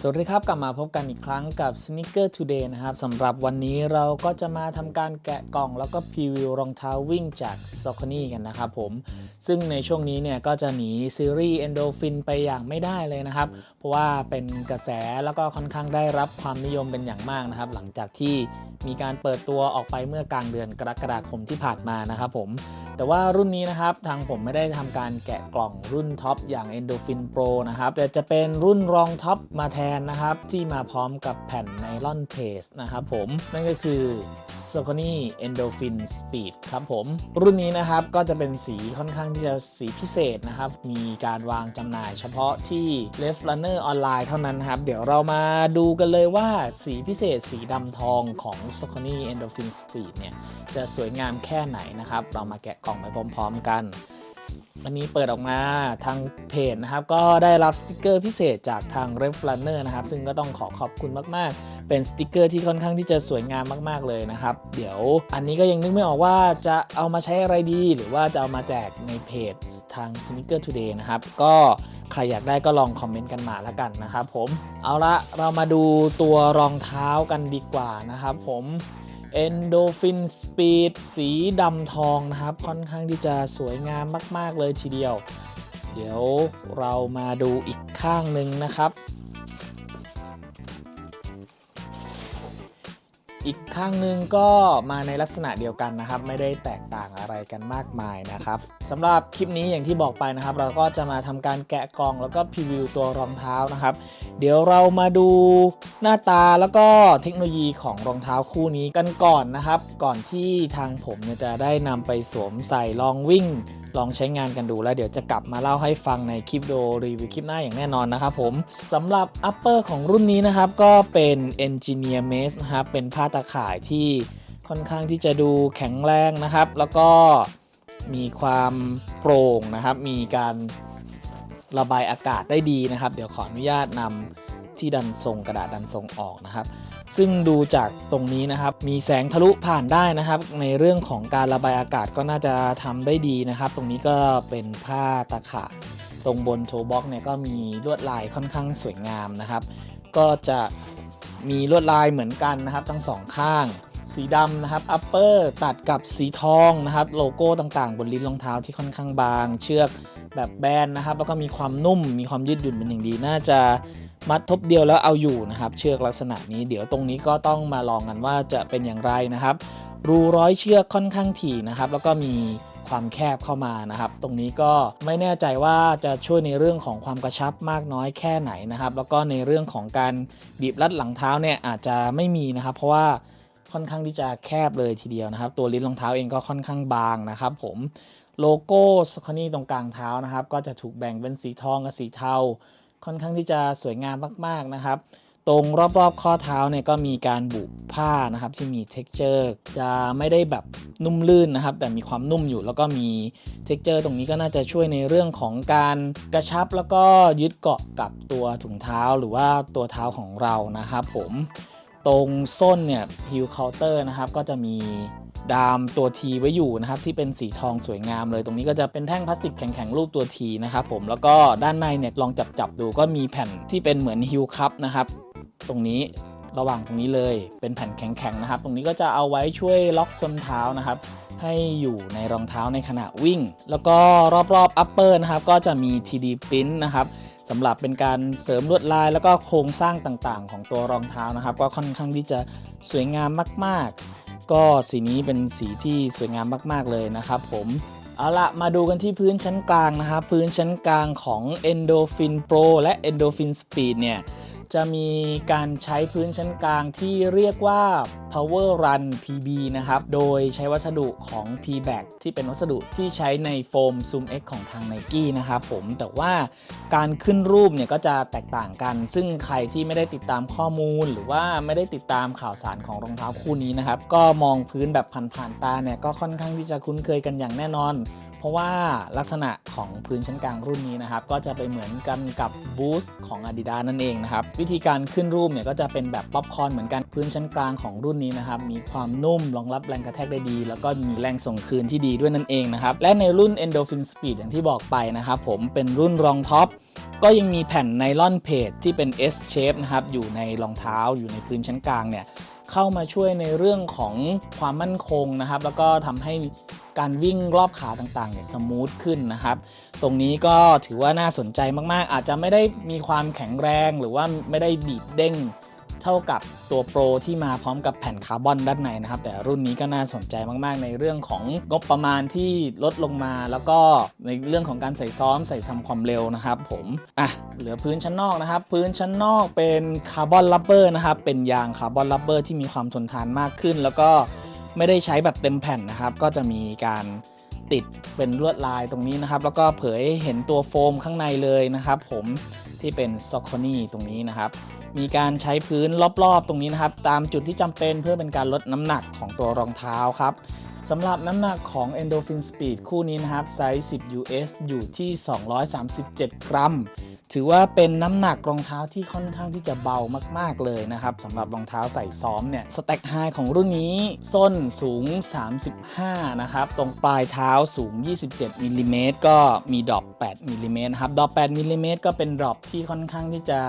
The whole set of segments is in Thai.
สวัสดีครับ กลับมาพบกันอีกครั้งกับ Sneaker Today นะครับสำหรับวันนี้เราก็จะมาทำการแกะกล่องแล้วก็พรีวิวรองเท้าวิ่งจาก s o c o n y กันนะครับผม ซึ่งในช่วงนี้เนี่ยก็จะหนีซีรีส์ Endorphin ไปอย่างไม่ได้เลยนะครับ เพราะว่าเป็นกระแสแล้วก็ค่อนข้างได้รับความนิยมเป็นอย่างมากนะครับ หลังจากที่มีการเปิดตัวออกไปเมื่อกลางเดือนกรกฎาคมที่ผ่านมานะครับผมแต่ว่ารุ่นนี้นะครับทางผมไม่ได้ทำการแกะกล่องรุ่นท็อปอย่าง Endorphin Pro นะครับแต่จะเป็นรุ่นรองท็อปมาแทนนะครับ ที่มาพร้อมกับแผ่นไนลอนเพสนะครับผมนั่นก็คือ s o c o n y Endorphin Speed ครับผม รุ่นนี้นะครับก็จะเป็นสีค่อนข้างที่จะสีพิเศษนะครับ มีการวางจำหน่ายเฉพาะที่ Left Runner ออนไลน์เท่านั้นครับ เดี๋ยวเรามาดูกันเลยว่าสีพิเศษสีดำทองของ s o c o n y Endorphin Speed เนี่ย จะสวยงามแค่ไหนนะครับ เรามาแกะกล่องไปพร้อมๆกัน อันนี้เปิดออกมาทางเพจนะครับ ก็ได้รับสติกเกอร์พิเศษจากทาง r e f r u n n e r นะครับ ซึ่งก็ต้องขอขอบคุณมากๆ เป็นสติกเกอร์ที่ค่อนข้างที่จะสวยงามมากๆเลยนะครับ เดี๋ยวอันนี้ก็ยังนึกไม่ออกว่าจะเอามาใช้อะไรดี หรือว่าจะเอามาแจกในเพจทาง Sneaker Today นะครับ ก็ใครอยากได้ก็ลองคอมเมนต์กันมาแล้วกันนะครับผม เอาละเรามาดูตัวรองเท้ากันดีกว่านะครับผม Endorphin Speed สีดำทองนะครับ ค่อนข้างที่จะสวยงามมาก ๆ เลยทีเดียว เดี๋ยวเรามาดูอีกข้างหนึ่งนะครับ อีกข้างหนึ่งก็มาในลักษณะเดียวกันนะครับ ไม่ได้แตกต่างอะไรกันมากมายนะครับ สำหรับคลิปนี้อย่างที่บอกไปนะครับ เราก็จะมาทำการแกะกล่องแล้วก็พรีวิวตัวรองเท้านะครับ เดี๋ยวเรามาดูหน้าตาแล้วก็เทคโนโลยีของรองเท้าคู่นี้กันก่อนนะครับ ก่อนที่ทางผมจะได้นำไปสวมใส่ลองวิ่ง ลองใช้งานกันดูแล้วเดี๋ยวจะกลับมาเล่าให้ฟังในคลิปโดรีวิวคลิปหน้าอย่างแน่นอนนะครับผมสำหรับ upper ของรุ่นนี้นะครับ ก็เป็น Engineer Mesh นะครับเป็นผ้าตาข่ายที่ค่อนข้างที่จะดูแข็งแรงนะครับ แล้วก็ มีความโปร่งนะครับ มีการระบายอากาศได้ดีนะครับ เดี๋ยวขออนุญาตนำที่ดันทรงกระดาษดันทรงออกนะครับ ซึ่งดูจากตรงนี้นะครับ มีแสงทะลุผ่านได้นะครับ ในเรื่องของการระบายอากาศก็น่าจะทำได้ดีนะครับ ตรงนี้ก็เป็นผ้าตะข่ายตรงบนโชว์บ็อกเนี่ยก็มีลวดลายค่อนข้างสวยงามนะครับ ก็จะมีลวดลายเหมือนกันนะครับ ทั้งสองข้าง สีดำนะครับอัปเปอร์ตัดกับสีทองนะครับ โลโก้ต่างๆ บนลิ้นรองเท้าที่ค่อนข้างบาง เชือกแบบแบนนะครับ แล้วก็มีความนุ่ม มีความยืดหยุ่นเป็นอย่างดี น่าจะมัดทบเดียวแล้วเอาอยู่นะครับ เชือกลักษณะนี้ เดี๋ยวตรงนี้ก็ต้องมาลองกันว่าจะเป็นอย่างไรนะครับ รูร้อยเชือกค่อนข้างถี่นะครับ แล้วก็มีความแคบเข้ามานะครับ ตรงนี้ก็ไม่แน่ใจว่าจะช่วยในเรื่องของความกระชับมากน้อยแค่ไหนนะครับ แล้วก็ในเรื่องของการบีบรัดหลังเท้าเนี่ยอาจจะไม่มีนะครับ เพราะว่า ค่อนข้างที่จะแคบเลยทีเดียวนะครับ ตัวลิ้นรองเท้าเองก็ค่อนข้างบางนะครับ ผมโลโก้สคอนี่ตรงกลางเท้านะครับ ก็จะถูกแบ่งเป็นสีทองกับสีเทา ค่อนข้างที่จะสวยงามมาก ๆนะครับ ตรงรอบๆข้อเท้าเนี่ยก็มีการบุผ้านะครับที่มี t e x t อร์จะไม่ได้แบบนุ่มลื่นนะครับ แต่มีความนุ่มอยู่แล้วก็มี t e x t อร์ตรงนี้ก็น่าจะช่วยในเรื่องของการกระชับแล้วก็ยึดเกาะกับตัวถุงเท้าหรือว่าตัวเท้าของเรานะครับ ผม ตรงส้นเนี่ยฮิลเคาน์เตอร์นะครับก็จะมีดามตัวทีไว้อยู่นะครับที่เป็นสีทองสวยงามเลย ตรงนี้ก็จะเป็นแท่งพลาสติกแข็งๆรูปตัวทีนะครับผมแล้วก็ด้านในเนี่ยลองจับๆดูก็มีแผ่นที่เป็นเหมือนฮิลคัพนะครับตรงนี้ระหว่างตรงนี้เลยเป็นแผ่นแข็งๆนะครับ ตรงนี้ก็จะเอาไว้ช่วยล็อกส้นเท้านะครับให้อยู่ในรองเท้าในขณะวิ่ง แล้วก็รอบๆ upper นะครับก็จะมี 3D print นะครับ สำหรับเป็นการเสริมลวดลายแล้วก็โครงสร้างต่างๆ ของตัวรองเท้านะครับ ก็ค่อนข้างที่จะสวยงามมากๆ ก็สีนี้เป็นสีที่สวยงามมากๆเลยนะครับผมเอาละมาดูกันที่พื้นชั้นกลางนะครับ พื้นชั้นกลางของ Endorphin Pro และ Endorphin Speed เนี่ย จะมีการใช้พื้นชั้นกลางที่เรียกว่า Power Run PB นะครับ โดยใช้วัสดุของ p b a c ที่เป็นวัสดุที่ใช้ในโฟม Zoom X ของทาง Nike นะครับผม แต่ว่าการขึ้นรูปเนี่ยก็จะแตกต่างกัน ซึ่งใครที่ไม่ได้ติดตามข้อมูล หรือว่าไม่ได้ติดตามข่าวสารของรองเท้าคู่นี้นะครับ ก็มองพื้นแบบผ่านๆตาเนี่ยก็ค่อนข้างที่จะคุ้นเคยกันอย่างแน่นอน เพราะว่าลักษณะของพื้นชั้นกลางรุ่นนี้นะครับ ก็จะไปเหมือนกันกับบูสของ Adidas นั่นเองนะครับ วิธีการขึ้นรูปเนี่ยก็จะเป็นแบบป๊อปคอร์นเหมือนกันพื้นชั้นกลางของรุ่นนี้นะครับ มีความนุ่มรองรับแรงกระแทกได้ดี แล้วก็มีแรงส่งคืนที่ดีด้วยนั่นเองนะครับ และในรุ่น Endorphin Speed อย่างที่บอกไปนะครับผมเป็นรุ่นรองท็อปก็ยังมีแผ่นไนลอนเพจที่เป็น S shape นะครับอยู่ในรองเท้าอยู่ในพื้นชั้นกลางเนี่ย เข้ามาช่วยในเรื่องของความมั่นคงนะครับ แล้วก็ทำให้การวิ่งรอบขาต่างๆเนี่ยสมูทขึ้นนะครับ ตรงนี้ก็ถือว่าน่าสนใจมากๆ อาจจะไม่ได้มีความแข็งแรงหรือว่าไม่ได้ดีดเด้ง เท่ากับตัวโปรที่มาพร้อมกับแผ่นคาร์บอนด้านในนะครับ แต่รุ่นนี้ก็น่าสนใจมาก ๆ ในเรื่องของงบประมาณที่ลดลงมา แล้วก็ในเรื่องของการใส่ซ้อมใส่ทำความเร็วนะครับผมอะเหลือพื้นชั้นนอกนะครับ พื้นชั้นนอกเป็นคาร์บอนลับเบอร์นะครับเป็นยางคาร์บอนลับเบอร์ที่มีความทนทานมากขึ้น แล้วก็ไม่ได้ใช้แบบเต็มแผ่นนะครับ ก็จะมีการ ติดเป็นลวดลายตรงนี้นะครับ แล้วก็เผยเห็นตัวโฟมข้างในเลยนะครับผมที่เป็นซอกโคนี่ตรงนี้นะครับ มีการใช้พื้นรอบๆ ตรงนี้นะครับ ตามจุดที่จำเป็นเพื่อเป็นการลดน้ำหนักของตัวรองเท้าครับสำหรับน้ำหนักของ Endorphin Speed คู่นี้นะครับไซส์ 10 US อยู่ที่ 237 กรัม ถือว่าเป็นน้ำหนักรองเท้าที่ค่อนข้างที่จะเบามาก ๆ เลยนะครับสำหรับรองเท้าใส่ซ้อมเนี่ยสแต็กไฮของรุ่นนี้ ส้นสูง 35 นะครับ ตรงปลายเท้าสูง 27มิลลิเมตรก็มีดรอป8มิลลิเมตรครับดรอป8มิลลิเมตรก็เป็นดรอปที่ค่อนข้างที่จะ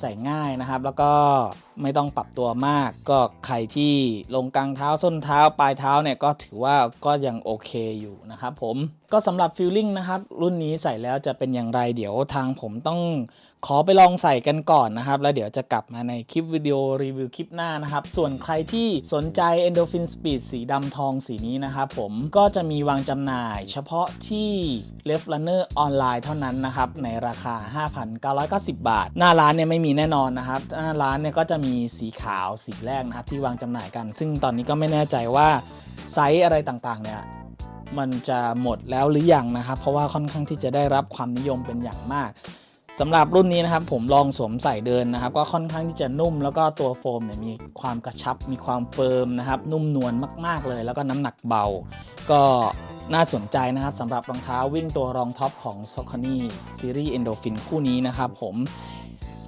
ใส่ง่ายนะครับ แล้วก็ไม่ต้องปรับตัวมาก ก็ใครที่ลงกลางเท้าส้นเท้าปลายเท้าเนี่ยก็ถือว่าก็ยังโอเคอยู่นะครับผมก็สำหรับฟิลลิ่งนะครับรุ่นนี้ใส่แล้วจะเป็นอย่างไรเดี๋ยวทางผมต้อง ขอไปลองใส่กันก่อนนะครับ แล้วเดี๋ยวจะกลับมาในคลิปวิดีโอรีวิวคลิปหน้านะครับ ส่วนใครที่สนใจ Endorphin Speed สีดำทองสีนี้นะครับผมก็จะมีวางจำหน่ายเฉพาะที่ Left Runner ออนไลน์เท่านั้นนะครับ ในราคา 5,990 บาท หน้าร้านเนี่ยไม่มีแน่นอนนะครับ หน้าร้านเนี่ยก็จะมีสีขาวสีแรกนะครับที่วางจำหน่ายกัน ซึ่งตอนนี้ก็ไม่แน่ใจว่าไซส์อะไรต่างๆเนี่ยมันจะหมดแล้วหรือยังนะครับ เพราะว่าค่อนข้างที่จะได้รับความนิยมเป็นอย่างมาก สำหรับรุ่นนี้นะครับผมลองสวมใส่เดินนะครับ ก็ค่อนข้างที่จะนุ่ม แล้วก็ตัวโฟมเนี่ยมีความกระชับ มีความเฟิร์มนะครับ นุ่มนวลมาก ๆ เลย แล้วก็น้ำหนักเบา ก็น่าสนใจนะครับสำหรับรองเท้าวิ่งตัวรองท็อปของ s o c o n y Series Endorphin คู่นี้นะครับผม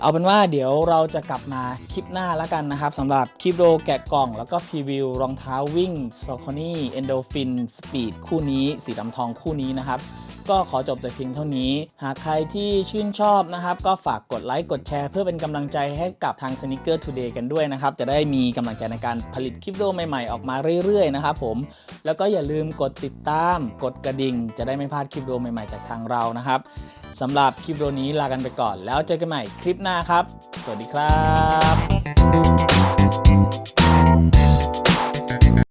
เอาเป็นว่าเดี๋ยวเราจะกลับมาคลิปหน้าแล้วกันนะครับสำหรับคลิปโดแกะกล่อง แล้วก็พรีวิวรองเท้าวิ่ง s o c o n y Endorphin Speed คู่นี้สีดำทองคู่นี้นะครับก็ขอจบแต่เพียงเท่านี้ หากใครที่ชื่นชอบนะครับ ก็ฝากกดไลค์ กดแชร์ เพื่อเป็นกำลังใจให้กับทาง Sneaker Today กันด้วยนะครับ จะได้มีกำลังใจในการผลิตคลิปวิดีโอใหม่ๆ ออกมาเรื่อยๆ นะครับผม แล้วก็อย่าลืมกดติดตาม กดกระดิ่ง จะได้ไม่พลาดคลิปวิดีโอใหม่ๆ จากทางเรานะครับ สำหรับคลิปโรนี้ลากันไปก่อน แล้วเจอกันใหม่คลิปหน้าครับ สวัสดีครับ